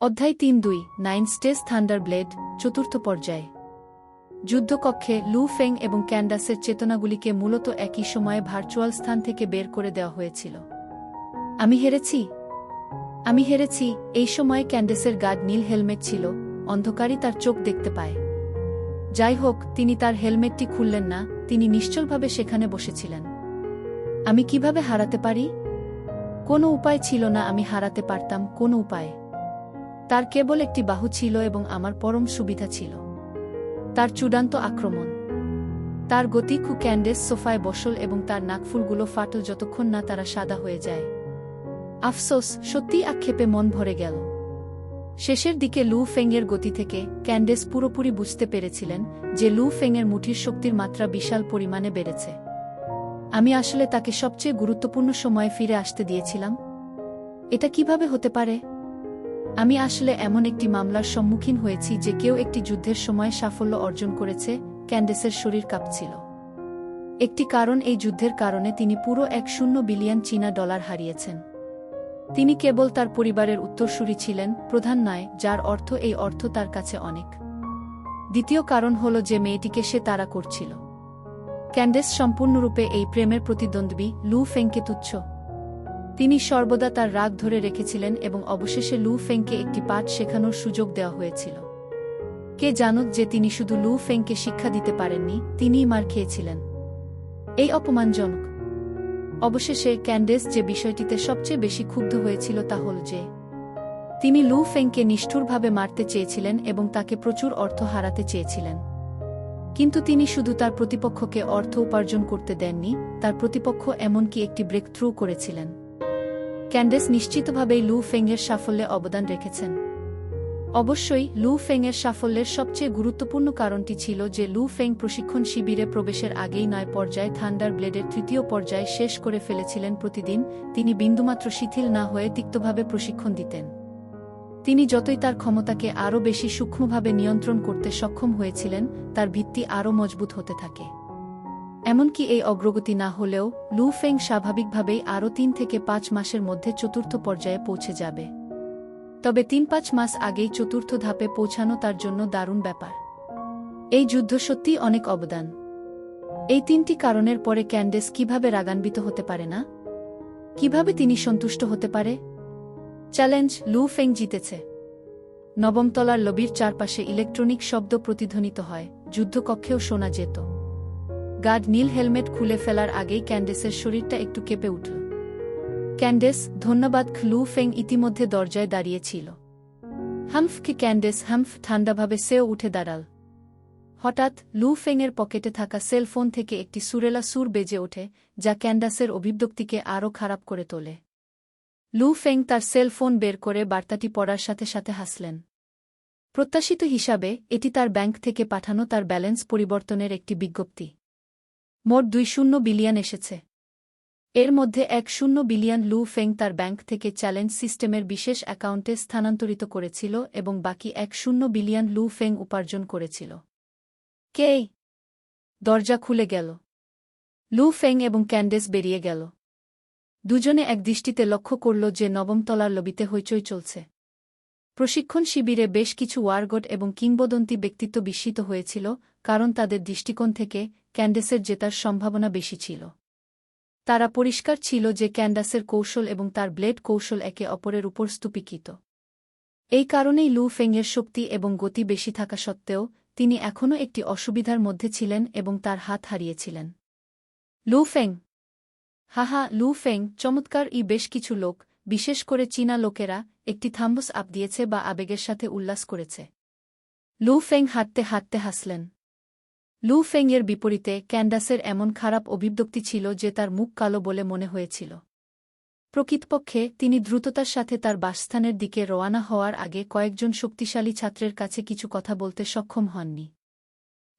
অধ্যায় তিন দুই, নাইন স্টেজ থান্ডার ব্লেড চতুর্থ পর্যায়ে। যুদ্ধকক্ষে লু ফেং এবং ক্যান্ডাসের চেতনাগুলিকে মূলত একই সময়ে ভার্চুয়াল স্থান থেকে বের করে দেওয়া হয়েছিল। আমি হেরেছি? আমি হেরেছি, এই সময়ে ক্যান্ডেসের গার্ড নীল হেলমেট ছিল, অন্ধকারই তার চোখ দেখতে পায়। যাই হোক, তিনি তার হেলমেটটি খুললেন না, তিনি নিশ্চলভাবে সেখানে বসেছিলেন। আমি কীভাবে হারাতে পারি? কোনো উপায় ছিল না আমি হারাতে পারতাম, কোনো উপায়। তার কেবল একটি বাহু ছিল এবং আমার পরম সুবিধা ছিল। তার চূড়ান্ত আক্রমণ। তার গতি খু ক্যান্ডেস সোফায় বসল এবং তার নাকফুলগুলো ফাটল যতক্ষণ না তারা সাদা হয়ে যায়। আফসোস, সত্যিই আক্ষেপে মন ভরে গেল। শেষের দিকে লু ফেংয়ের গতি থেকে ক্যান্ডেস পুরোপুরি বুঝতে পেরেছিলেন যে লু ফেংয়ের মুঠির শক্তির মাত্রা বিশাল পরিমাণে বেড়েছে। আমি আসলে তাকে সবচেয়ে গুরুত্বপূর্ণ সময়ে ফিরে আসতে দিয়েছিলাম। এটা কীভাবে হতে পারে? আমি আসলে এমন একটি মামলার সম্মুখীন হয়েছি যে কেউ একটি যুদ্ধের সময় সাফল্য অর্জন করেছে, ক্যান্ডেসের শরীর কাঁপছিল। একটি কারণ এই যুদ্ধের কারণে তিনি পুরো এক শূন্য বিলিয়ন চীনা ডলার হারিয়েছেন। তিনি কেবল তার পরিবারের উত্তরসূরি ছিলেন, প্রধান নয়, যার অর্থ এই অর্থ তার কাছে অনেক। দ্বিতীয় কারণ হল যে মেয়েটিকে সে তারা করছিল। ক্যান্ডেস সম্পূর্ণরূপে এই প্রেমের প্রতিদ্বন্দ্বী, লু ফেংকে তুচ্ছ। তিনি সর্বদা তার রাগ ধরে রেখেছিলেন এবং অবশেষে লু ফেংকে একটি পাঠ শেখানোর সুযোগ দেওয়া হয়েছিল। কে জানত যে তিনি শুধু লু ফেংকে শিক্ষা দিতে পারেননি, তিনিই মার খেয়েছিলেন। এই অপমানজনক। অবশেষে ক্যান্ডেস যে বিষয়টিতে সবচেয়ে বেশি ক্ষুব্ধ হয়েছিল তা হল যে, তিনি লু ফেংকে নিষ্ঠুরভাবে মারতে চেয়েছিলেন এবং তাকে প্রচুর অর্থ হারাতে চেয়েছিলেন। কিন্তু তিনি শুধু তার প্রতিপক্ষকে অর্থ উপার্জন করতে দেননি, তার প্রতিপক্ষ এমনকি একটি ব্রেক থ্রু করেছিলেন। ক্যান্ডেস নিশ্চিতভাবেই লু ফেংয়ের সাফল্যে অবদান রেখেছেন। অবশ্যই, লু ফেংয়ের সাফল্যের সবচেয়ে গুরুত্বপূর্ণ কারণটি ছিল যে লু ফেং প্রশিক্ষণ শিবিরে প্রবেশের আগেই নয় পর্যায়ে থান্ডার ব্লেডের তৃতীয় পর্যায়ে শেষ করে ফেলেছিলেন প্রতিদিন, তিনি বিন্দুমাত্র শিথিল না হয়ে তিক্তভাবে প্রশিক্ষণ দিতেন। তিনি যতই তার ক্ষমতাকে আরও বেশি সূক্ষ্মভাবে নিয়ন্ত্রণ করতে সক্ষম হয়েছিলেন, তার ভিত্তি আরও মজবুত হতে থাকে। এমনকি এই অগ্রগতি না হলেও লু ফেং স্বাভাবিকভাবেই আরও তিন থেকে পাঁচ মাসের মধ্যে চতুর্থ পর্যায়ে পৌঁছে যাবে। তবে তিন পাঁচ মাস আগেই চতুর্থ ধাপে পৌঁছানো তার জন্য দারুণ ব্যাপার। এই যুদ্ধ সত্যিই অনেক অবদান। এই তিনটি কারণের পরে ক্যান্ডেস কীভাবে রাগান্বিত হতে পারে না? কীভাবে তিনি সন্তুষ্ট হতে পারে? চ্যালেঞ্জ, লু ফেং জিতেছে। নবমতলার লবির চারপাশে ইলেকট্রনিক শব্দ প্রতিধ্বনিত হয়, যুদ্ধকক্ষেও শোনা যেত। গার্ড নীল হেলমেট খুলে ফেলার আগেই ক্যান্ডেসের শরীরটা একটু কেঁপে উঠল। ক্যান্ডেস, ধন্যবাদ লু ফেং ইতিমধ্যে দরজায় দাঁড়িয়েছিল হামফকে ক্যান্ডেস, হামফ ঠান্ডাভাবে সেও উঠে দাঁড়াল। হঠাৎ, লু ফেংয়ের পকেটে থাকা সেল ফোন থেকে একটি সুরেলা সুর বেজে ওঠে, যা ক্যান্ডাসের অভিব্যক্তিকে আরও খারাপ করে তোলে। লু ফেং তার সেল ফোন বের করে বার্তাটি পড়ার সাথে সাথে হাসলেন। প্রত্যাশিত হিসাবে, এটি তার ব্যাংক থেকে পাঠানো তার ব্যালেন্স পরিবর্তনের একটি বিজ্ঞপ্তি। মোট দুই শূন্য বিলিয়ন এসেছে। এর মধ্যে এক শূন্য বিলিয়ন লু ফেং তার ব্যাংক থেকে চ্যালেঞ্জ সিস্টেমের বিশেষ অ্যাকাউন্টে স্থানান্তরিত করেছিল এবং বাকি এক শূন্য বিলিয়ন লু ফেং উপার্জন করেছিল। কে দরজা খুলে গেল। লু ফেং এবং ক্যান্ডেস বেরিয়ে গেল। দুজনে এক দৃষ্টিতে লক্ষ্য করল যে নবমতলার লবিতে হইচই চলছে। প্রশিক্ষণ শিবিরে বেশ কিছু ওয়ারগট এবং কিংবদন্তি ব্যক্তিত্ব বিস্মিত হয়েছিল কারণ তাদের দৃষ্টিকোণ থেকে ক্যান্ডেসের জেতার সম্ভাবনা বেশি ছিল। তারা পরিষ্কার ছিল যে ক্যান্ডাসের কৌশল এবং তার ব্লেড কৌশল একে অপরের উপর স্তূপীকৃত। এই কারণেই লু ফেংয়ের শক্তি এবং গতি বেশি থাকা সত্ত্বেও তিনি এখনও একটি অসুবিধার মধ্যে ছিলেন এবং তার হাত হারিয়েছিলেন। লু ফেং! হাহা, লু ফেং, চমৎকার ই বেশ কিছু লোক, বিশেষ করে চীনা লোকেরা, একটি থাম্বস আপ দিয়েছে বা আবেগের সাথে উল্লাস করেছে। লু ফেং হাঁটতে হাঁটতে হাসলেন। লু ফেংয়ের বিপরীতে ক্যান্ডাসের এমন খারাপ অভিব্যক্তি ছিল যে তার মুখ কালো বলে মনে হয়েছিল। প্রকৃতপক্ষে, তিনি দ্রুততার সাথে তার বাসস্থানের দিকে রওয়ানা হওয়ার আগে কয়েকজন শক্তিশালী ছাত্রের কাছে কিছু কথা বলতে সক্ষম হননি।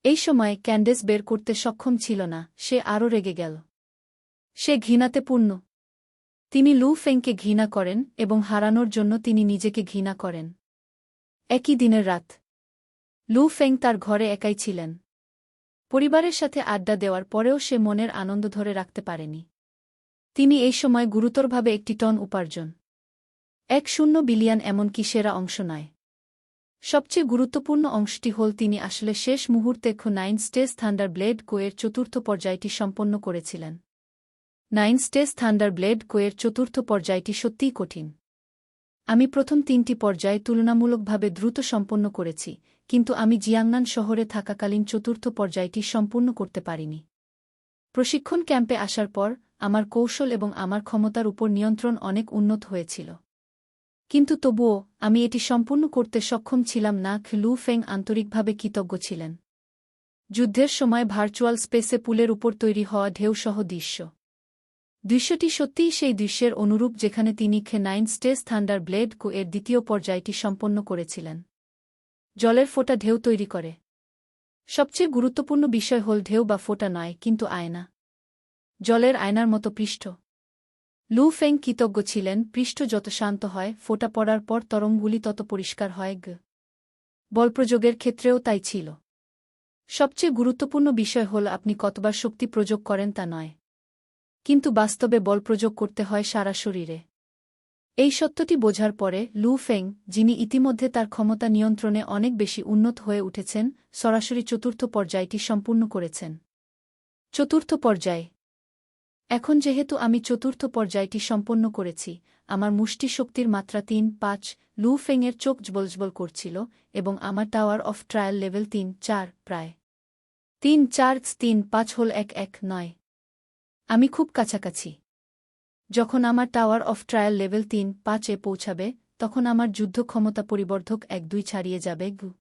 এই সময় ক্যান্ডেস বের করতে সক্ষম ছিল না, সে আরও রেগে গেল। সে ঘৃণাতে পূর্ণ। তিনি লু ফেংকে ঘৃণা করেন এবং হারানোর জন্য তিনি নিজেকে ঘৃণা করেন। একই দিনের রাত। লু ফেং তার ঘরে একাই ছিলেন। পরিবারের সাথে আড্ডা দেওয়ার পরেও সে মনের আনন্দ ধরে রাখতে পারেনি। তিনি এই সময় গুরুতরভাবে একটি টন উপার্জন। এক শূন্য বিলিয়ন এমনকি সেরা অংশ নয়। সবচেয়ে গুরুত্বপূর্ণ অংশটি হল তিনি আসলে শেষ মুহূর্তে খো নাইন স্টেজ থান্ডার ব্লেড কোয়ের চতুর্থ পর্যায়টি সম্পন্ন করেছিলেন। নাইন স্টেজ থান্ডার ব্লেড কোয়ের চতুর্থ পর্যায়টি সত্যিই কঠিন। আমি প্রথম তিনটি পর্যায় তুলনামূলকভাবে দ্রুত সম্পন্ন করেছি কিন্তু আমি জিয়াংনান শহরে থাকাকালীন চতুর্থ পর্যায়টি সম্পূর্ণ করতে পারিনি। প্রশিক্ষণ ক্যাম্পে আসার পর আমার কৌশল এবং আমার ক্ষমতার উপর নিয়ন্ত্রণ অনেক উন্নত হয়েছিল। কিন্তু তবুও আমি এটি সম্পূর্ণ করতে সক্ষম ছিলাম না, লু ফেং আন্তরিকভাবে কৃতজ্ঞ ছিলেন। যুদ্ধের সময় ভার্চুয়াল স্পেসে পুলের উপর তৈরি হওয়া ঢেউসহ দৃশ্য। দৃশ্যটি সত্যিই সেই দৃশ্যের অনুরূপ যেখানে তিনি খে নাইন স্টেজ থান্ডার ব্লেড কো এর দ্বিতীয় পর্যায়টি সম্পন্ন করেছিলেন। জলের ফোঁটা ঢেউ তৈরি করে। সবচেয়ে গুরুত্বপূর্ণ বিষয় হল ঢেউ বা ফোঁটা নয়, কিন্তু আয়না। জলের আয়নার মতো পৃষ্ঠ। লু ফেং কৃতজ্ঞ ছিলেন, পৃষ্ঠ যত শান্ত হয়, ফোঁটা পড়ার পর তরঙ্গগুলি তত পরিষ্কার হয় গ। বলপ্রযোগের ক্ষেত্রেও তাই ছিল। সবচেয়ে গুরুত্বপূর্ণ বিষয় হল আপনি কতবার শক্তি প্রযোগ করেন তা নয়। কিন্তু বাস্তবে বল প্রযোগ করতে হয় সারা শরীরে। এই সত্যটি বোঝার পরে লু ফেং, যিনি ইতিমধ্যে তার ক্ষমতা নিয়ন্ত্রণে অনেক বেশি উন্নত হয়ে উঠেছেন, সরাসরি চতুর্থ পর্যায়টি সম্পূর্ণ করেছেন। চতুর্থ পর্যায়। এখন যেহেতু আমি চতুর্থ পর্যায়টি সম্পন্ন করেছি, আমার মুষ্টি শক্তির মাত্রা তিন, পাঁচ, লু ফেংয়ের চোখ জবলজবল করছিল, এবং আমার টাওয়ার অফ ট্রায়াল লেভেল তিন, চার প্রায়। তিন, চার, তিন, পাঁচ হল এক এক, নয়। আমি খুব কাছাকাছি। যখন আমার টাওয়ার অফ ট্রায়াল লেভেল তিন, পাঁচে পৌঁছাবে, তখন আমার যুদ্ধ ক্ষমতা পরিবর্ধক এক দুই ছাড়িয়ে যাবে গু।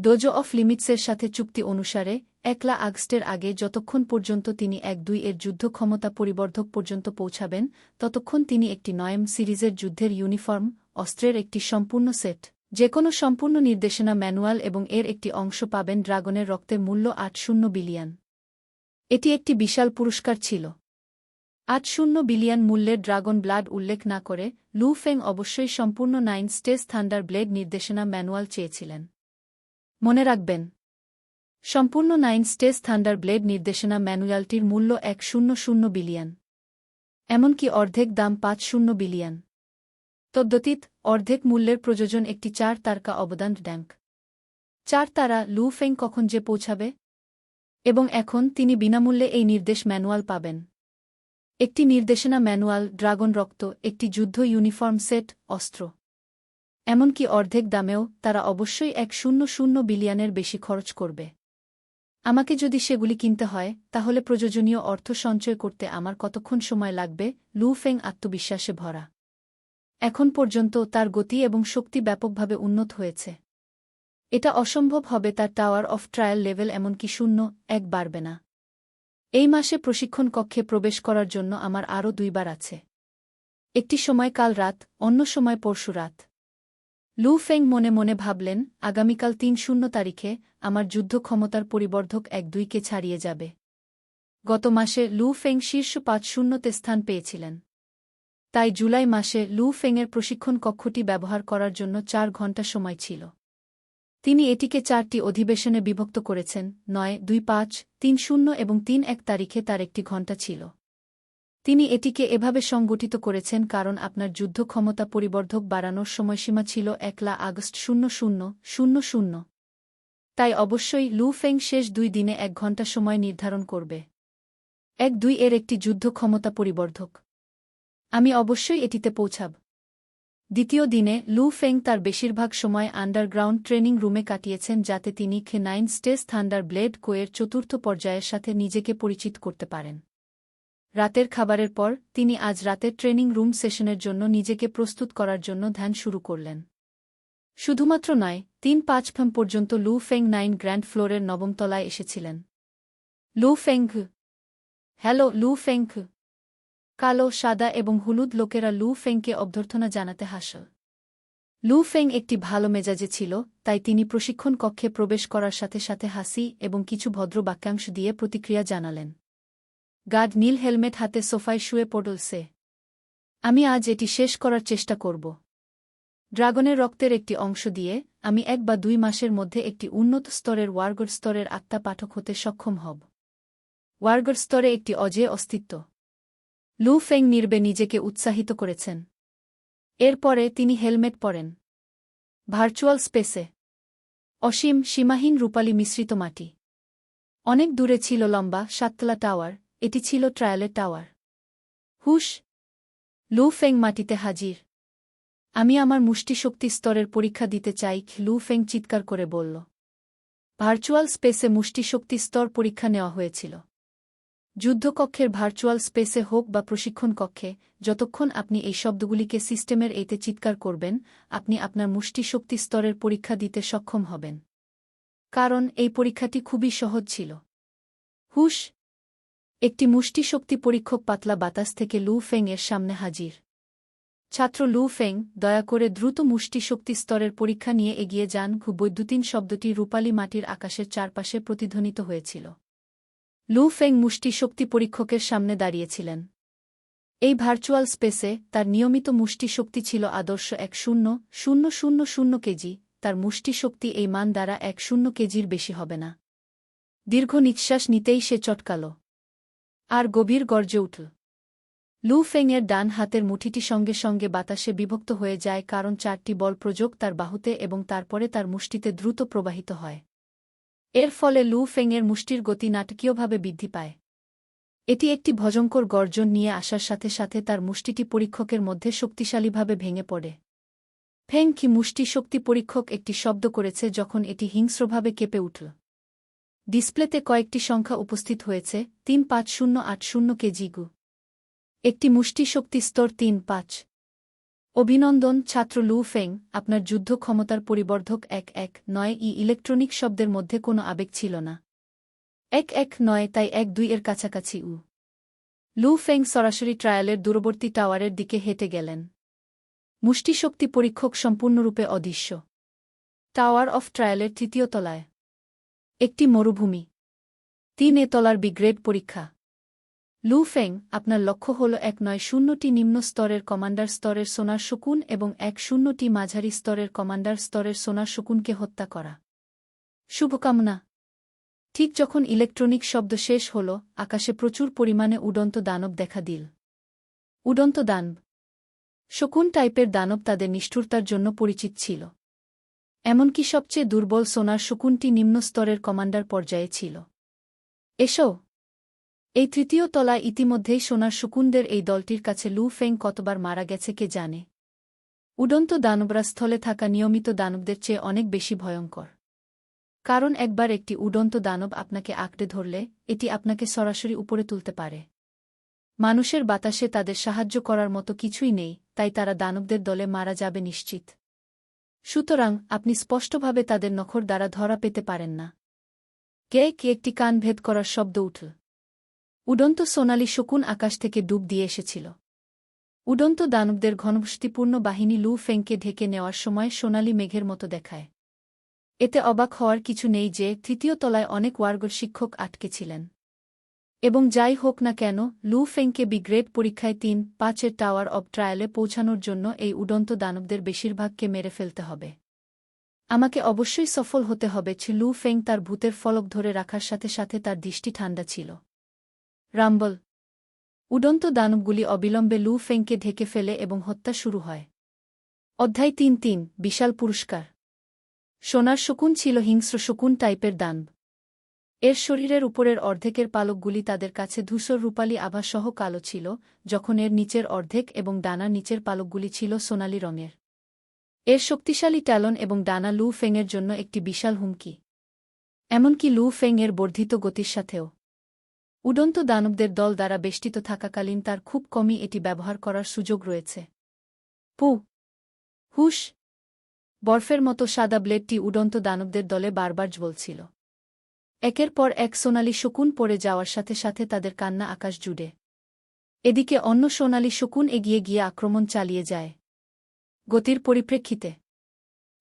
ডোজো অফ লিমিটসের সাথে চুক্তি অনুসারে, একলা আগস্টের আগে যতক্ষণ পর্যন্ত তিনি এক দুই এর যুদ্ধ ক্ষমতা পরিবর্ধক পর্যন্ত পৌঁছাবেন, ততক্ষণ তিনি একটি নয়ম সিরিজের যুদ্ধের ইউনিফর্ম, অস্ত্রের একটি সম্পূর্ণ সেট যে কোনো সম্পূর্ণ নির্দেশনা ম্যানুয়াল এবং এর একটি অংশ পাবেন ড্রাগনের রক্তের মূল্য আট শূন্য বিলিয়ন। এটি একটি বিশাল পুরস্কার ছিল। আট শূন্য বিলিয়ন মূল্যের ড্রাগন ব্লাড উল্লেখ না করে লু ফেং অবশ্যই সম্পূর্ণ নাইন স্টেজ থান্ডার ব্লেড নির্দেশনা ম্যানুয়াল চেয়েছিলেন। মনে রাখবেন, সম্পূর্ণ নাইন স্টেজ থান্ডার ব্লেড নির্দেশনা ম্যানুয়ালটির মূল্য এক শূন্য শূন্য বিলিয়ন। এমনকি অর্ধেক দাম পাঁচ শূন্য বিলিয়ন। তদ্যতীত অর্ধেক মূল্যের প্রযোজন একটি চার তারকা অবদান ড্যাঙ্ক। চার তারা লু ফেং কখন যে পৌঁছাবে? এবং এখন তিনি বিনামূল্যে এই নির্দেশ ম্যানুয়াল পাবেন। একটি নির্দেশনা ম্যানুয়াল, ড্রাগন রক্ত, একটি যুদ্ধ ইউনিফর্ম সেট, অস্ত্র। এমনকি অর্ধেক দামেও তারা অবশ্যই এক শূন্য শূন্য বিলিয়নের বেশি খরচ করবে। আমাকে যদি সেগুলি কিনতে হয়, তাহলে প্রয়োজনীয় অর্থ সঞ্চয় করতে আমার কতক্ষণ সময় লাগবে, লু ফেং আত্মবিশ্বাসে ভরা। এখন পর্যন্ত তার গতি এবং শক্তি ব্যাপকভাবে উন্নত হয়েছে। এটা অসম্ভব হবে তার টাওয়ার অফ ট্রায়াল লেভেল এমনকি শূন্য, এক বাড়বে না। এই মাসে প্রশিক্ষণ কক্ষে প্রবেশ করার জন্য আমার আরও দুইবার আছে। একটি সময় কাল রাত, অন্য সময় পরশু রাত। লু ফেং মনে মনে ভাবলেন, আগামীকাল তিন শূন্য তারিখে আমার যুদ্ধ ক্ষমতার পরিবর্ধক এক দুইকে ছাড়িয়ে যাবে। গত মাসে লু ফেং শীর্ষ পাঁচ শূন্যতে স্থান পেয়েছিলেন। তাই জুলাই মাসে লু ফেংয়ের প্রশিক্ষণ কক্ষটি ব্যবহার করার জন্য চার ঘণ্টা সময় ছিল। তিনি এটিকে চারটি অধিবেশনে বিভক্ত করেছেন, নয়, দুই, পাঁচ, তিন, শূন্য এবং তিন, এক তারিখে তার একটি ঘণ্টা ছিল। তিনি এটিকে এভাবে সংগঠিত করেছেন কারণ আপনার যুদ্ধ ক্ষমতা পরিবর্ধক বাড়ানোর সময়সীমা ছিল একলা আগস্ট শূন্য শূন্য শূন্য শূন্য। তাই অবশ্যই লু ফেং শেষ দুই দিনে এক ঘণ্টা সময় নির্ধারণ করবে। এক দুই এর একটি যুদ্ধ ক্ষমতা পরিবর্ধক। আমি অবশ্যই এটিতে পৌঁছাব। দ্বিতীয় দিনে লু ফেং তার বেশিরভাগ সময় আন্ডারগ্রাউন্ড ট্রেনিং রুমে কাটিয়েছেন যাতে তিনি খে নাইন স্টেজ থান্ডার ব্লেড কোয়ের চতুর্থ পর্যায়ের সাথে নিজেকে পরিচিত করতে পারেন। রাতের খাবারের পর তিনি আজ রাতের ট্রেনিং রুম সেশনের জন্য নিজেকে প্রস্তুত করার জন্য ধ্যান শুরু করলেন। শুধুমাত্র নয়, তিন পাঁচ ফেম পর্যন্ত লু ফেং নাইন গ্র্যান্ড ফ্লোরের নবমতলায় এসেছিলেন। লু ফেং হ্যালো, লু ফেং কালো, সাদা এবং হলুদ লোকেরা লু ফেংকে অভ্যর্থনা জানাতে হাসল। লু ফেং একটি ভালো মেজাজে ছিল, তাই তিনি প্রশিক্ষণ কক্ষে প্রবেশ করার সাথে সাথে হাসি এবং কিছু ভদ্র বাক্যাংশ দিয়ে প্রতিক্রিয়া জানালেন। গার্ড নীল হেলমেট হাতে সোফায় শুয়ে পড়লসে আমি আজ এটি শেষ করার চেষ্টা করব। ড্রাগনের রক্তের একটি অংশ দিয়ে আমি এক বা দুই মাসের মধ্যে একটি উন্নত স্তরের ওয়ার্গর স্তরের আত্মা পাঠক হতে সক্ষম হব। ওয়ার্গর স্তরে একটি অজেয় অস্তিত্ব। লু ফেং নির্বে নিজেকে উৎসাহিত করেছেন। এরপরে তিনি হেলমেট পরেন। ভার্চুয়াল স্পেসে। অসীম সীমাহীন রূপালী মিশ্রিত মাটি। অনেক দূরে ছিল লম্বা সাততলা টাওয়ার, এটি ছিল ট্রায়ালের টাওয়ার। হুশ! লু ফেং মাটিতে হাজির। আমি আমার মুষ্টিশক্তি স্তরের পরীক্ষা দিতে চাই, লু ফেং চিৎকার করে বলল। ভার্চুয়াল স্পেসে মুষ্টিশক্তি স্তর পরীক্ষা নেওয়া হয়েছিল। যুদ্ধকক্ষের ভার্চুয়াল স্পেসে হোক বা প্রশিক্ষণ কক্ষে, যতক্ষণ আপনি এই শব্দগুলিকে সিস্টেমের এইতে চিৎকার করবেন, আপনি আপনার মুষ্টিশক্তি স্তরের পরীক্ষা দিতে সক্ষম হবেন। কারণ এই পরীক্ষাটি খুবই সহজ ছিল। হুশ! একটি মুষ্টিশক্তি পরীক্ষক পাতলা বাতাস থেকে লু ফেং এর সামনে হাজির। ছাত্র লু ফেং, দয়া করে দ্রুত মুষ্টিশক্তি স্তরের পরীক্ষা নিয়ে এগিয়ে যান। বৈদ্যুতিন শব্দটি রূপালী মাটির আকাশের চারপাশে প্রতিধ্বনিত হয়েছিল। লু ফেং মুষ্টিশক্তি পরীক্ষকের সামনে দাঁড়িয়েছিলেন। এই ভার্চুয়াল স্পেসে তার নিয়মিত মুষ্টিশক্তি ছিল আদর্শ এক শূন্য শূন্য শূন্য শূন্য কেজি, তার মুষ্টিশক্তি এই মান দ্বারা এক শূন্য কেজির বেশি হবে না। দীর্ঘ নিঃশ্বাস নিতেই সে চটকাল। আর গভীর গর্জে উঠল। লু ফেংয়ের ডান হাতের মুঠিটি সঙ্গে সঙ্গে বাতাসে বিভক্ত হয়ে যায়, কারণ চারটি বল প্রযোগ তার বাহুতে এবং তারপরে তার মুষ্টিতে দ্রুত প্রবাহিত হয়। এর ফলে লু ফেংয়ের মুষ্টির গতি নাটকীয়ভাবে বৃদ্ধি পায়। এটি একটি ভজঙ্কর গর্জন নিয়ে আসার সাথে সাথে তার মুষ্টিটি পরীক্ষকের মধ্যে শক্তিশালীভাবে ভেঙে পড়ে। ফেং কি মুষ্টি শক্তি পরীক্ষক একটি শব্দ করেছে যখন এটি হিংস্রভাবে কেঁপে উঠল। ডিসপ্লেতে কয়েকটি সংখ্যা উপস্থিত হয়েছে, তিন পাঁচ শূন্য আট শূন্য কেজি গু একটি মুষ্টি শক্তি স্তর তিন পাঁচ। অভিনন্দন, ছাত্র লু ফেং, আপনার যুদ্ধ ক্ষমতার পরিবর্ধক এক এক নয়, ই ইলেকট্রনিক শব্দের মধ্যে কোনো আবেগ ছিল না। এক এক নয়, তাই এক দুই এর কাছাকাছি উ। লু ফেং সরাসরি ট্রায়ালের দূরবর্তী টাওয়ারের দিকে হেঁটে গেলেন। মুষ্টিশক্তি পরীক্ষক সম্পূর্ণরূপে অদৃশ্য। টাওয়ার অফ ট্রায়ালের তৃতীয় তলায়। একটি মরুভূমি। তিন এ তলার বিগ্রেড পরীক্ষা। লু ফেং, আপনার লক্ষ্য হল এক নয় শূন্যটি নিম্ন স্তরের কমান্ডার স্তরের সোনার শকুন এবং এক শূন্যটি মাঝারি স্তরের কমান্ডার স্তরের সোনার শকুনকে হত্যা করা। শুভকামনা। ঠিক যখন ইলেকট্রনিক শব্দ শেষ হল, আকাশে প্রচুর পরিমাণে উডন্ত দানব দেখা দিল। উডন্ত দানব। শকুন টাইপের দানব তাদের নিষ্ঠুরতার জন্য পরিচিত ছিল। এমনকি সবচেয়ে দুর্বল সোনার শকুনটি নিম্ন স্তরের কমান্ডার পর্যায়ে ছিল। এসো এই তৃতীয় তলায় ইতিমধ্যেই সোনার শকুনদের এই দলটির কাছে লু ফেং কতবার মারা গেছে কে জানে? উডন্ত দানবরা স্থলে থাকা নিয়মিত দানবদের চেয়ে অনেক বেশি ভয়ঙ্কর। কারণ একবার একটি উডন্ত দানব আপনাকে আঁকড়ে ধরলে, এটি আপনাকে সরাসরি উপরে তুলতে পারে। মানুষের বাতাসে তাদের সাহায্য করার মতো কিছুই নেই, তাই তারা দানবদের দলে মারা যাবে নিশ্চিত। সুতরাং, আপনি স্পষ্টভাবে তাদের নখর দ্বারা ধরা পেতে পারেন না। কে কে একটি কান ভেদ করার শব্দ উঠল। উডন্ত সোনালি শকুন আকাশ থেকে ডুব দিয়ে এসেছিল। উডন্ত দানবদের ঘনবস্তিপূর্ণ বাহিনী লু ফেংকে ঢেকে নেওয়ার সময় সোনালি মেঘের মতো দেখায়। এতে অবাক হওয়ার কিছু নেই যে তৃতীয় তলায় অনেক ওয়ার্গর শিক্ষক আটকে ছিলেন। এবং যাই হোক না কেন, লু ফেংকে বিগ্রেড পরীক্ষায় তিন, পাঁচের টাওয়ার অব ট্রায়ালে পৌঁছানোর জন্য এই উডন্ত দানবদের বেশিরভাগকে মেরে ফেলতে হবে। আমাকে অবশ্যই সফল হতে হবে, ছি লু ফেং তার ভূতের ফলক ধরে রাখার সাথে সাথে তার দৃষ্টি ঠান্ডা ছিল। রাম্বল। উডন্ত দানবগুলি অবিলম্বে লু ফেংকে ঢেকে ফেলে এবং হত্যা শুরু হয়। অধ্যায় তিন তিন, বিশাল পুরস্কার। সোনার শকুন ছিল হিংস্র শকুন টাইপের দানব এর শরীরের উপরের অর্ধেকের পালকগুলি তাদের কাছে ধূসর রূপালী আভাসহ কালো ছিল, যখন এর নিচের অর্ধেক এবং ডানা নিচের পালকগুলি ছিল সোনালি রঙের। এর শক্তিশালী ট্যালন এবং ডানা লু ফেংয়ের জন্য একটি বিশাল হুমকি। এমনকি লু ফেং এর বর্ধিত গতির সাথেও। উডন্ত দানবদের দল দ্বারা বেষ্টিত থাকাকালীন তার খুব কমই এটি ব্যবহার করার সুযোগ রয়েছে। পু। হুশ। বরফের মতো সাদা ব্লেডটি উডন্ত দানবদের দলে বারবার জ্বলছিল। একের পর এক সোনালি শকুন পড়ে যাওয়ার সাথে সাথে তাদের কান্না আকাশ জুড়ে। এদিকে অন্য সোনালি শকুন এগিয়ে গিয়ে আক্রমণ চালিয়ে যায়। গতির পরিপ্রেক্ষিতে।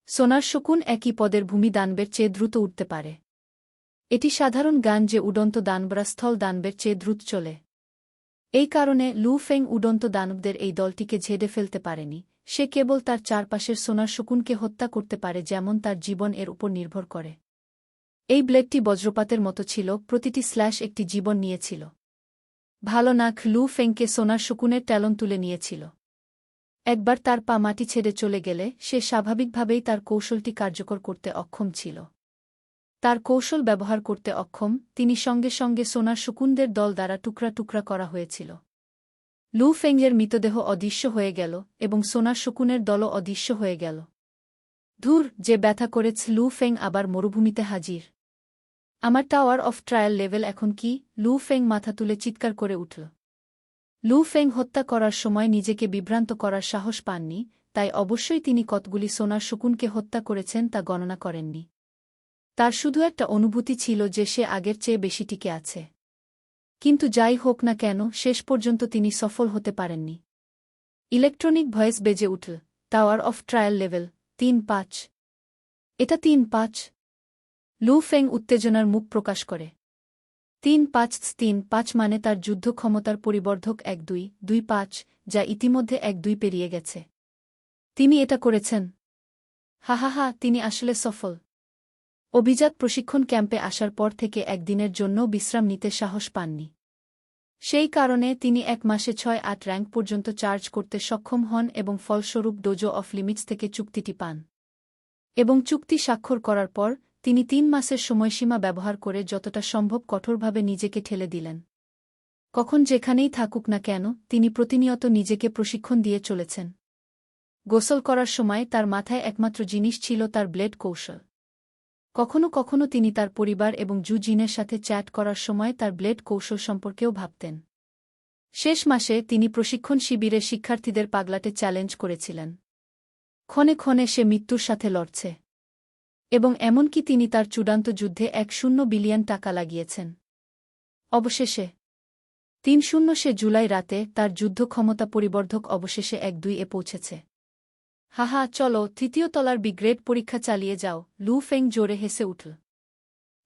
সোনার শকুন একই পদের ভূমি দানবের চেয়ে দ্রুত উঠতে পারে। এটি সাধারণ গান যে উডন্ত দানবরা স্থল দানবের চেয়ে দ্রুত চলে। এই কারণে লু ফেং উডন্ত দানবদের এই দলটিকে ঝেড়ে ফেলতে পারেনি, সে কেবল তার চারপাশের সোনার শকুনকে হত্যা করতে পারে যেমন তার জীবন এর উপর নির্ভর করে। এই ব্লেডটি বজ্রপাতের মতো ছিল, প্রতিটি স্ল্যাশ একটি জীবন নিয়েছিল। ভালো নাক লু ফেংকে সোনার শকুনের ট্যালন তুলে নিয়েছিল। একবার তার পা মাটি ছেড়ে চলে গেলে সে স্বাভাবিকভাবেই তার কৌশলটি কার্যকর করতে অক্ষম ছিল। তার কৌশল ব্যবহার করতে অক্ষম, তিনি সঙ্গে সঙ্গে সোনার শুকুনদের দল দ্বারা টুকরা টুকরা করা হয়েছিল। লু ফেংয়ের মৃতদেহ অদৃশ্য হয়ে গেল এবং সোনার শুকুনের দলও অদৃশ্য হয়ে গেল। ধুর, যে ব্যথা করেছ লু ফেং আবার মরুভূমিতে হাজির। আমার টাওয়ার অফ ট্রায়াল লেভেল এখন কি? লু ফেং মাথা তুলে চিৎকার করে উঠল। লু ফেং হত্যা করার সময় নিজেকে বিভ্রান্ত করার সাহস পাননি, তাই অবশ্যই তিনি কতগুলি সোনার শকুনকে হত্যা করেছেন তা গণনা করেননি। তার শুধু একটা অনুভূতি ছিল যে সে আগের চেয়ে বেশি টিকে আছে। কিন্তু যাই হোক না কেন, শেষ পর্যন্ত তিনি সফল হতে পারেননি। ইলেকট্রনিক ভয়েস বেজে উঠল টাওয়ার অফ ট্রায়াল লেভেল তিন পাঁচ। এটা তিন পাঁচ? লু ফেং উত্তেজনার মুখ প্রকাশ করে। তিন পাঁচ তিন পাঁচ মানে তার যুদ্ধ ক্ষমতার পরিবর্ধক এক দুই দুই পাঁচ, যা ইতিমধ্যে এক দুই পেরিয়ে গেছে। তিনি এটা করেছেন? হা হা হা, তিনি আসলে সফল। অভিজাত প্রশিক্ষণ ক্যাম্পে আসার পর থেকে একদিনের জন্য বিশ্রাম নিতে সাহস পাননি। সেই কারণে তিনি এক মাসে ছয় আট র্যাঙ্ক পর্যন্ত চার্জ করতে সক্ষম হন এবং ফলস্বরূপ ডোজো অফ লিমিটস থেকে চুক্তিটি পান। এবং চুক্তি স্বাক্ষর করার পর তিনি তিন মাসের সময়সীমা ব্যবহার করে যতটা সম্ভব কঠোরভাবে নিজেকে ঠেলে দিলেন। কখন যেখানেই থাকুক না কেন, তিনি প্রতিনিয়ত নিজেকে প্রশিক্ষণ দিয়ে চলেছেন। গোসল করার সময় তার মাথায় একমাত্র জিনিস ছিল তার ব্লেড কৌশল। কখনো কখনো তিনি তার পরিবার এবং জু জিনের সাথে চ্যাট করার সময় তার ব্লেড কৌশল সম্পর্কেও ভাবতেন। শেষ মাসে তিনি প্রশিক্ষণ শিবিরে শিক্ষার্থীদের পাগলাটে চ্যালেঞ্জ করেছিলেন। ক্ষণে ক্ষণে সে মৃত্যুর সাথে লড়ছে। এবং এমনকি তিনি তার চূড়ান্ত যুদ্ধে এক শূন্য বিলিয়ন টাকা লাগিয়েছেন। অবশেষে, তিন শূন্য সে জুলাই রাতে তার যুদ্ধ ক্ষমতা পরিবর্ধক অবশেষে এক দুই এ পৌঁছেছে। হাহা, চলো তৃতীয় তলার বিগ্রেড পরীক্ষা চালিয়ে যাও। লু ফেং জোরে হেসে উঠল।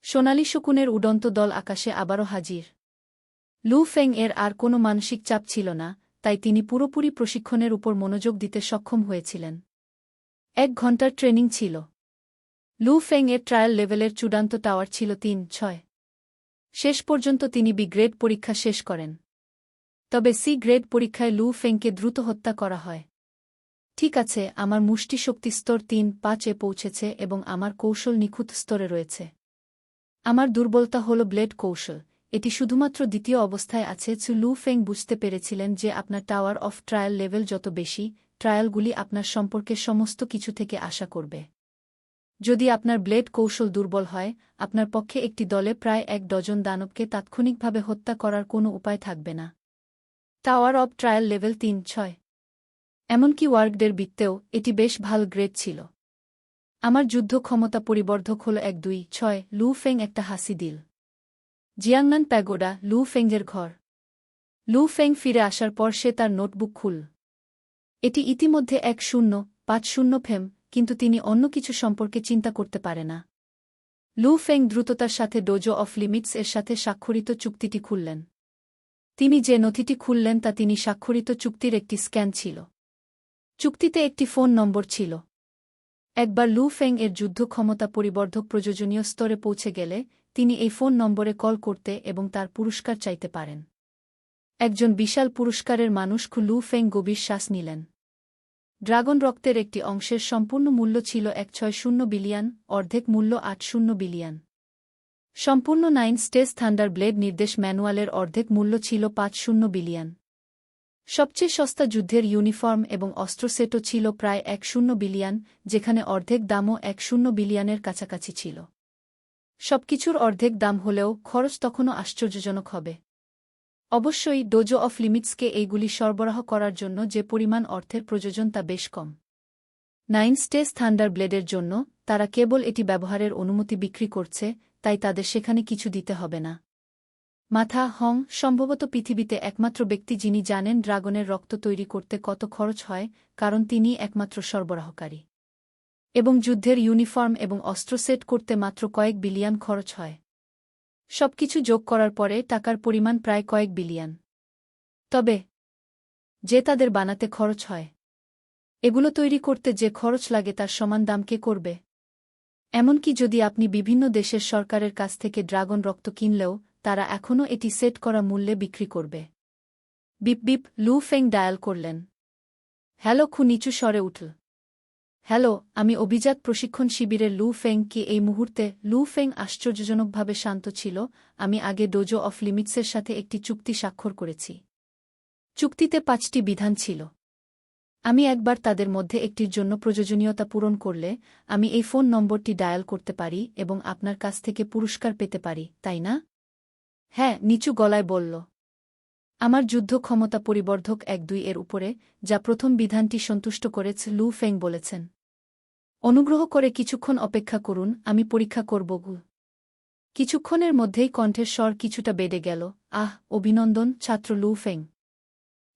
সোনালি শকুনের উডন্ত দল আকাশে আবারও হাজির। লু ফেং এর আর কোনো মানসিক চাপ ছিল না, তাই তিনি পুরোপুরি প্রশিক্ষণের উপর মনোযোগ দিতে সক্ষম হয়েছিলেন। এক ঘণ্টার ট্রেনিং ছিল। লু ফেং এর ট্রায়াল লেভেলের চূড়ান্ত টাওয়ার ছিল তিন, ছয়। শেষ পর্যন্ত তিনি বি গ্রেড পরীক্ষা শেষ করেন। তবে সি গ্রেড পরীক্ষায় লু ফেংকে দ্রুত হত্যা করা হয়। ঠিক আছে, আমার মুষ্টি শক্তি স্তর তিন, পাঁচে পৌঁছেছে এবং আমার কৌশল নিখুঁত স্তরে রয়েছে। আমার দুর্বলতা হল ব্লেড কৌশল। এটি শুধুমাত্র দ্বিতীয় অবস্থায় আছে চু লু ফেং বুঝতে পেরেছিলেন যে আপনার টাওয়ার অফ ট্রায়াল লেভেল যত বেশি, ট্রায়ালগুলি আপনার সম্পর্কে সমস্ত কিছু থেকে আশা করবে। যদি আপনার ব্লেড কৌশল দুর্বল হয়, আপনার পক্ষে একটি দলে প্রায় এক ডজন দানবকে তাৎক্ষণিকভাবে হত্যা করার কোনো উপায় থাকবে না। টাওয়ার অব ট্রায়াল লেভেল তিন, ছয়। এমনকি ওয়ার্কডের বৃত্তেও এটি বেশ ভালো গ্রেড ছিল। আমার যুদ্ধ ক্ষমতা পরিবর্ধক হল এক দুই ছয় লু ফেং একটা হাসি দিল। জিয়াংনান প্যাগোডা, লু ফেংয়ের ঘর। লু ফেং ফিরে আসার পর সে তার নোটবুক খুল এটি ইতিমধ্যে এক শূন্য, পাঁচ শূন্য ফেম, কিন্তু তিনি অন্য কিছু সম্পর্কে চিন্তা করতে পারে না। লু ফেং দ্রুততার সাথে ডোজো অফ লিমিটস এর সাথে স্বাক্ষরিত চুক্তিটি খুললেন। তিনি যে নথিটি খুললেন তা তিনি স্বাক্ষরিত চুক্তির একটি স্ক্যান ছিল। চুক্তিতে একটি ফোন নম্বর ছিল। একবার লু ফেং এর যুদ্ধ ক্ষমতা পরিবর্ধক প্রয়োজনীয় স্তরে পৌঁছে গেলে, তিনি এই ফোন নম্বরে কল করতে এবং তার পুরস্কার চাইতে পারেন। একজন বিশাল পুরস্কারের মানুষ লু ফেং গভীর শ্বাস নিলেন। ড্রাগন রক্তের একটি অংশের সম্পূর্ণ মূল্য ছিল এক ছয় শূন্য বিলিয়ন, অর্ধেক মূল্য আট শূন্য বিলিয়ন। সম্পূর্ণ নাইন স্টেজ থান্ডার ব্লেড নির্দেশ ম্যানুয়ালের অর্ধেক মূল্য ছিল পাঁচ শূন্য বিলিয়ন। সবচেয়ে সস্তা যুদ্ধের ইউনিফর্ম এবং অস্ত্র সেটও ছিল প্রায় এক শূন্য বিলিয়ন, যেখানে অর্ধেক দামও এক শূন্য বিলিয়নের কাছাকাছি ছিল। সবকিছুর অর্ধেক দাম হলেও খরচ তখনও আশ্চর্যজনক হবে। অবশ্যই, ডোজো অফ লিমিটসকে এইগুলি সরবরাহ করার জন্য যে পরিমাণ অর্থের প্রয়োজন তা বেশ কম। নাইন স্টেজ থান্ডার ব্লেডের জন্য, তারা কেবল এটি ব্যবহারের অনুমতি বিক্রি করছে, তাই তাদের সেখানে কিছু দিতে হবে না। মাথা হং সম্ভবত পৃথিবীতে একমাত্র ব্যক্তি যিনি জানেন ড্রাগনের রক্ত তৈরি করতে কত খরচ হয়, কারণ তিনি একমাত্র সরবরাহকারী। এবং যুদ্ধের ইউনিফর্ম এবং অস্ত্র সেট করতে মাত্র কয়েক বিলিয়ন খরচ হয়। সবকিছু যোগ করার পরে টাকার পরিমাণ প্রায় কয়েক বিলিয়ন। তবে যে তাদের বানাতে খরচ হয়, এগুলো তৈরি করতে যে খরচ লাগে তার সমান দাম কে করবে? এমনকি যদি আপনি বিভিন্ন দেশের সরকারের কাছ থেকে ড্রাগন রক্ত কিনলেও তারা এখনও এটি সেট করা মূল্যে বিক্রি করবে। Beep beep, Lu Feng dial করলেন। হ্যালো, খু নিচু স্বরে উঠল। হ্যালো, আমি অভিজাত প্রশিক্ষণ শিবিরের লু ফেং কি এই মুহূর্তে? লু ফেং আশ্চর্যজনকভাবে শান্ত ছিল। আমি আগে ডোজো অফ লিমিটসের সাথে একটি চুক্তি স্বাক্ষর করেছি। চুক্তিতে পাঁচটি বিধান ছিল। আমি একবার তাদের মধ্যে একটির জন্য প্রয়োজনীয়তা পূরণ করলে আমি এই ফোন নম্বরটি ডায়াল করতে পারি এবং আপনার কাছ থেকে পুরস্কার পেতে পারি, তাই না? হ্যাঁ নিচু গলায় বলল, আমার যুদ্ধ ক্ষমতা পরিবর্ধক এক দুই এর উপরে, যা প্রথম বিধানটি সন্তুষ্ট করেছে লু ফেং বলেছেন। অনুগ্রহ করে কিছুক্ষণ অপেক্ষা করুন, আমি পরীক্ষা করব গু। কিছুক্ষণের মধ্যেই কণ্ঠের স্বর কিছুটা বেড়ে গেল। আহ, অভিনন্দন, ছাত্র লু ফেং।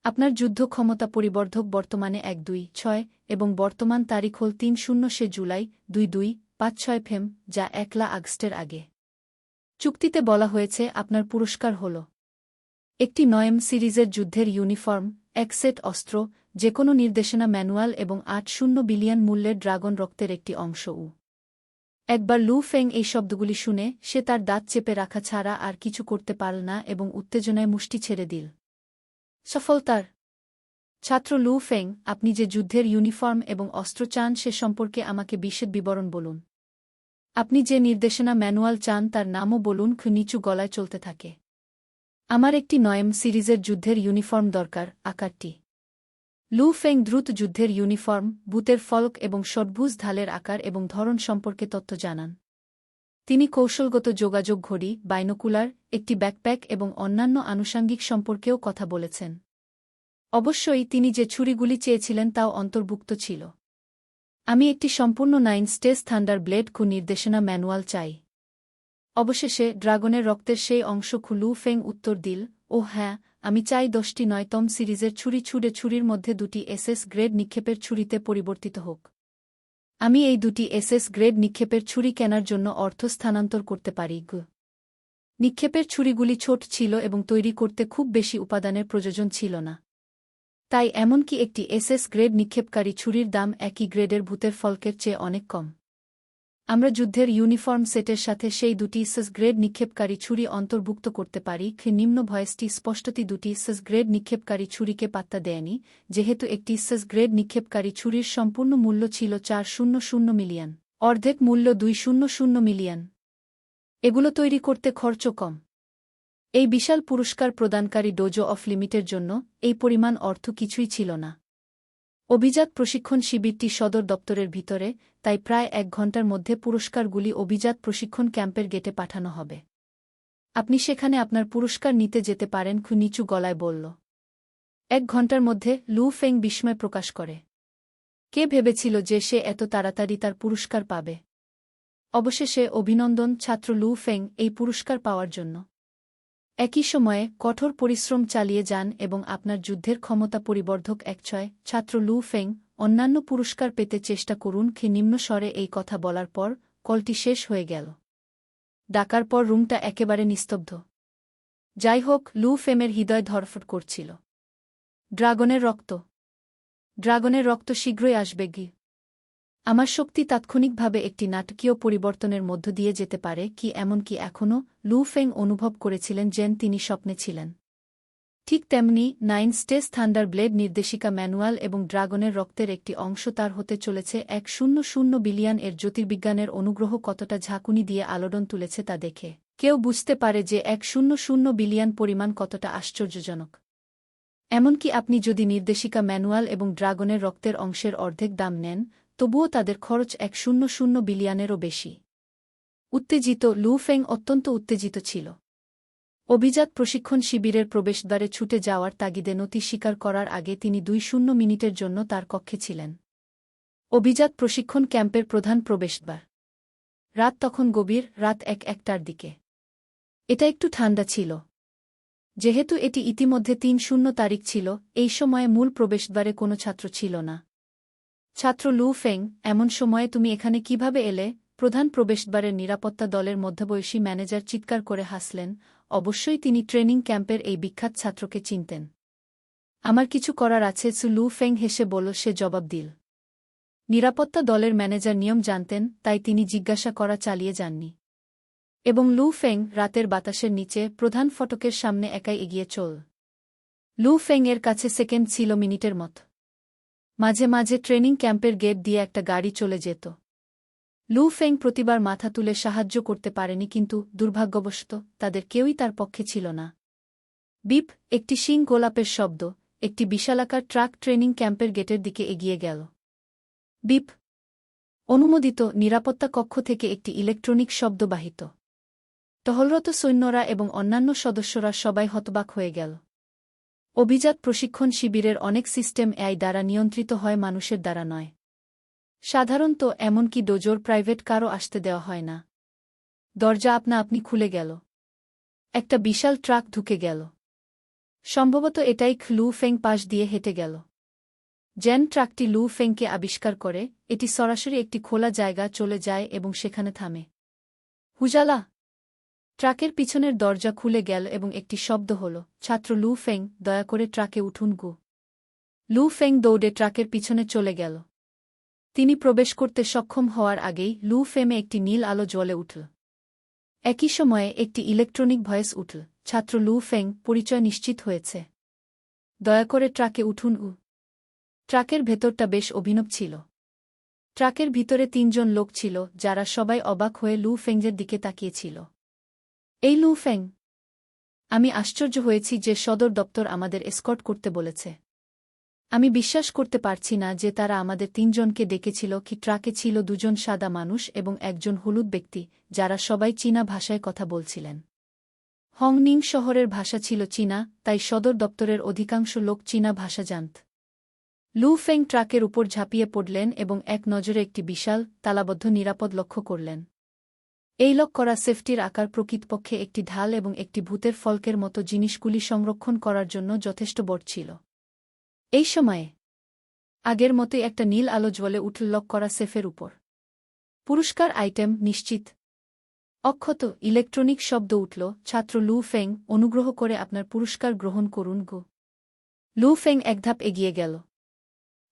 আপনার যুদ্ধ ক্ষমতা পরিবর্ধক বর্তমানে এক দুই ছয় এবং বর্তমান তারিখ হল তিন শূন্য সে জুলাই দুই দুই পাঁচ ছয় ফেম, যা একলা আগস্টের আগে। চুক্তিতে বলা হয়েছে আপনার পুরস্কার হল একটি নয়েম সিরিজের যুদ্ধের ইউনিফর্ম, এক সেট অস্ত্র যে কোনো নির্দেশনা ম্যানুয়াল এবং আট শূন্য বিলিয়ন মূল্যের ড্রাগন রক্তের একটি অংশ উ। একবার লু ফেং এই শব্দগুলি শুনে, সে তার দাঁত চেপে রাখা ছাড়া আর কিছু করতে পারল না এবং উত্তেজনায় মুষ্টি ছেড়ে দিল। সফলতার ছাত্র লু ফেং, আপনি যে যুদ্ধের ইউনিফর্ম এবং অস্ত্র চান সে সম্পর্কে আমাকে বিশেষ বিবরণ বলুন। আপনি যে নির্দেশনা ম্যানুয়াল চান তার নামও বলুন, খু নিচু গলায় চলতে থাকে। আমার একটি নয়েম সিরিজের যুদ্ধের ইউনিফর্ম দরকার, আকারটি। লু ফেং দ্রুত যুদ্ধের ইউনিফর্ম, বুতের ফলক এবং ষটভুজ ঢালের আকার এবং ধরন সম্পর্কে তথ্য জানান। তিনি কৌশলগত যোগাযোগ ঘড়ি, বাইনোকুলার, একটি ব্যাকপ্যাক এবং অন্যান্য আনুষাঙ্গিক সম্পর্কেও কথা বলেছেন। অবশ্যই তিনি যে ছুরিগুলি চেয়েছিলেন তাও অন্তর্ভুক্ত ছিল। আমি একটি সম্পূর্ণ নাইন স্টেজ থান্ডার ব্লেড কু নির্দেশনা ম্যানুয়াল চাই। অবশেষে ড্রাগনের রক্তের সেই অংশ খুলু ফেং উত্তর দিল ও হ্যাঁ আমি চাই দশটি নয়তম সিরিজের ছুরি ছুড়ে ছুরির মধ্যে দুটি এসএস গ্রেড নিক্ষেপের ছুরিতে পরিবর্তিত হোক। আমি এই দুটি এসএস গ্রেড নিক্ষেপের ছুরি কেনার জন্য অর্থ স্থানান্তর করতে পারি, গ। নিক্ষেপের ছুরিগুলি ছোট ছিল এবং তৈরি করতে খুব বেশি উপাদানের প্রয়োজন ছিল না। তাই এমনকি একটি এসএস গ্রেড নিক্ষেপকারী ছুরির দাম একই গ্রেডের ভূতের ফলকের চেয়ে অনেক কম। আমরা যুদ্ধের ইউনিফর্ম সেটের সাথে সেই দুটি সেস গ্রেড নিক্ষেপকারী ছুরি অন্তর্ভুক্ত করতে পারি, খে নিম্ন ভয়েসটি স্পষ্টতি দুটি সেস গ্রেড নিক্ষেপকারী ছুরিকে পাত্তা দেয়নি, যেহেতু একটি সেস গ্রেড নিক্ষেপকারী ছুরির সম্পূর্ণ মূল্য ছিল চার শূন্য শূন্য মিলিয়ন, অর্ধেক মূল্য দুই শূন্য শূন্য মিলিয়ন। এগুলো তৈরি করতে খরচ কম। এই বিশাল পুরস্কার প্রদানকারী ডোজো অফ লিমিটের জন্য এই পরিমাণ অর্থ কিছুই ছিল না। অভিজাত প্রশিক্ষণ শিবিরটি সদর দপ্তরের ভিতরে, তাই প্রায় এক ঘণ্টার মধ্যে পুরস্কারগুলি অভিজাত প্রশিক্ষণ ক্যাম্পের গেটে পাঠানো হবে। আপনি সেখানে আপনার পুরস্কার নিতে যেতে পারেন, খু নিচু গলায় বলল। এক ঘণ্টার মধ্যে লু ফেং বিস্ময় প্রকাশ করে। কে ভেবেছিল যে সে এত তাড়াতাড়ি তার পুরস্কার পাবে? অবশেষে অভিনন্দন ছাত্র লু ফেং এই পুরস্কার পাওয়ার জন্য। একই সময়ে কঠোর পরিশ্রম চালিয়ে যান এবং আপনার যুদ্ধের ক্ষমতা পরিবর্ধক এক ছয়, ছাত্র লু ফেং, অন্যান্য পুরস্কার পেতে চেষ্টা করুন খে নিম্ন স্বরে এই কথা বলার পর, কলটি শেষ হয়ে গেল। ডাকার পর রুমটা একেবারে নিস্তব্ধ। যাই হোক, লু ফেমের হৃদয় ধরফট করছিল। ড্রাগনের রক্ত। ড্রাগনের রক্ত শীঘ্রই আসবে গি। আমার শক্তি তাৎক্ষণিকভাবে একটি নাটকীয় পরিবর্তনের মধ্য দিয়ে যেতে পারে, কি এমনকি এখনও লু ফেং অনুভব করেছিলেন যেন তিনি স্বপ্নে ছিলেন। ঠিক তেমনি নাইন স্টেস থান্ডার ব্লেড নির্দেশিকা ম্যানুয়াল এবং ড্রাগনের রক্তের একটি অংশ তার হতে চলেছে এক শূন্য শূন্য বিলিয়ন এর জ্যোতির্বিজ্ঞানের অনুগ্রহ কতটা ঝাঁকুনি দিয়ে আলোড়ন তুলেছে তা দেখে। কেউ বুঝতে পারে যে এক শূন্য শূন্য বিলিয়ন পরিমাণ কতটা আশ্চর্যজনক। এমনকি আপনি যদি নির্দেশিকা ম্যানুয়াল এবং ড্রাগনের রক্তের অংশের অর্ধেক দাম নেন তবুও তাদের খরচ এক শূন্য শূন্য বিলিয়নেরও বেশি। উত্তেজিত লু ফেং অত্যন্ত উত্তেজিত ছিল। অভিজাত প্রশিক্ষণ শিবিরের প্রবেশদ্বারে ছুটে যাওয়ার তাগিদে নতি স্বীকার করার আগে তিনি দুই শূন্য মিনিটের জন্য তার কক্ষে ছিলেন। অভিজাত প্রশিক্ষণ ক্যাম্পের প্রধান প্রবেশদ্বার। রাত তখন গভীর, রাত এক একটার দিকে। এটা একটু ঠান্ডা ছিল। যেহেতু এটি ইতিমধ্যে তিন শূন্য তারিখ ছিল, এই সময়ে মূল প্রবেশদ্বারে কোনো ছাত্র ছিল না। ছাত্র লু ফেং, এমন সময়ে তুমি এখানে কীভাবে এলে? প্রধান প্রবেশদ্বারের নিরাপত্তা দলের মধ্যবয়সী ম্যানেজার চিৎকার করে হাসলেন। অবশ্যই তিনি ট্রেনিং ক্যাম্পের এই বিখ্যাত ছাত্রকে চিনতেন। আমার কিছু করার আছে, সু লু ফেং হেসে বল সে জবাব দিল। নিরাপত্তা দলের ম্যানেজার নিয়ম জানতেন, তাই তিনি জিজ্ঞাসা করা চালিয়ে যাননি। এবং লু ফেং রাতের বাতাসের নিচে প্রধান ফটকের সামনে একাই এগিয়ে চল। লু ফেং এর কাছে সেকেন্ড ছিল মিনিটের মত। মাঝে মাঝে ট্রেনিং ক্যাম্পের গেট দিয়ে একটা গাড়ি চলে যেত। লু ফেং প্রতিবার মাথা তুলে সাহায্য করতে পারেনি কিন্তু দুর্ভাগ্যবশত তাদের কেউই তার পক্ষে ছিল না। বিপ, একটি শিং গোলাপের শব্দ, একটি বিশালাকার ট্রাক ট্রেনিং ক্যাম্পের গেটের দিকে এগিয়ে গেল। বিপ, অনুমোদিত নিরাপত্তা কক্ষ থেকে একটি ইলেকট্রনিক শব্দ বাহিত। টহলরত সৈন্যরা এবং অন্যান্য সদস্যরা সবাই হতবাক হয়ে গেল। অভিজাত প্রশিক্ষণ শিবিরের অনেক সিস্টেম এআই দ্বারা নিয়ন্ত্রিত হয়, মানুষের দ্বারা নয়। সাধারণত এমনকি ডোজোর প্রাইভেট কারও আসতে দেওয়া হয় না। দরজা আপনা আপনি খুলে গেল। একটা বিশাল ট্রাক ঢুকে গেল। সম্ভবত এটাই লু ফেং পাশ দিয়ে হেঁটে গেল। জেন ট্রাকটি লু ফেংকে আবিষ্কার করে, এটি সরাসরি একটি খোলা জায়গা চলে যায় এবং সেখানে থামে। হুজালা! ট্রাকের পিছনের দরজা খুলে গেল এবং একটি শব্দ হল, ছাত্র লু ফেং, দয়া করে ট্রাকে উঠুন গু। লু ফেং দৌড়ে ট্রাকের পিছনে চলে গেল। তিনি প্রবেশ করতে সক্ষম হওয়ার আগেই লু ফেমে একটি নীল আলো জ্বলে উঠল। একই সময়ে একটি ইলেকট্রনিক ভয়েস উঠল, ছাত্র লু ফেং, পরিচয় নিশ্চিত হয়েছে। দয়া করে ট্রাকে উঠুন উ ট্রাকের ভেতরটা বেশ অভিনব ছিল। ট্রাকের ভিতরে তিনজন লোক ছিল, যারা সবাই অবাক হয়ে লু ফেংজের দিকে তাকিয়েছিল এই লু ফেং। আমি আশ্চর্য হয়েছি যে সদর দপ্তর আমাদের এসকর্ট করতে বলেছে। আমি বিশ্বাস করতে পারছি না যে তারা আমাদের তিনজনকে ডেকেছিল কি ট্রাকে ছিল দুজন সাদা মানুষ এবং একজন হলুদ ব্যক্তি, যারা সবাই চীনা ভাষায় কথা বলছিলেন। হংনিং শহরের ভাষা ছিল চীনা, তাই সদর দপ্তরের অধিকাংশ লোক চীনা ভাষা জানত। লু ফেং ট্রাকের উপর ঝাঁপিয়ে পড়লেন এবং এক নজরে একটি বিশাল, তালাবদ্ধ নিরাপদ লক্ষ্য করলেন। এই লক করা সেফটির আকার প্রকৃতপক্ষে একটি ঢাল এবং একটি ভূতের ফলকের মতো জিনিসগুলি সংরক্ষণ করার জন্য যথেষ্ট বড় ছিল। এই সময়ে, আগের মতোই একটা নীল আলো জ্বলে উঠল লক করা সেফের উপর। পুরস্কার আইটেম নিশ্চিত। অক্ষত ইলেকট্রনিক শব্দ উঠল, ছাত্র লু ফেং অনুগ্রহ করে আপনার পুরস্কার গ্রহণ করুন গো। লু ফেং এক ধাপ এগিয়ে গেল।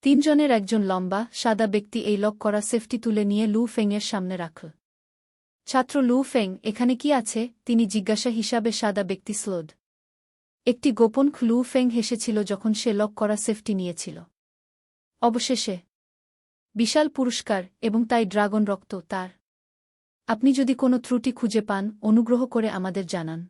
তিনজনের একজন লম্বা, সাদা ব্যক্তি এই লক করা সেফটি তুলে নিয়ে লু ফেংয়ের সামনে রাখল। ছাত্র লু ফেং, এখানে কি আছে? তিনি জিজ্ঞাসা হিসাবে সাদা ব্যক্তি স্লোড একটি গোপন লু ফেং হেসেছিল যখন সে লক করা সেফটি নিয়েছিল। অবশেষে। বিশাল পুরস্কার, এবং তাই ড্রাগন রক্ত তার। আপনি যদি কোনো ত্রুটি খুঁজে পান, অনুগ্রহ করে আমাদের জানান।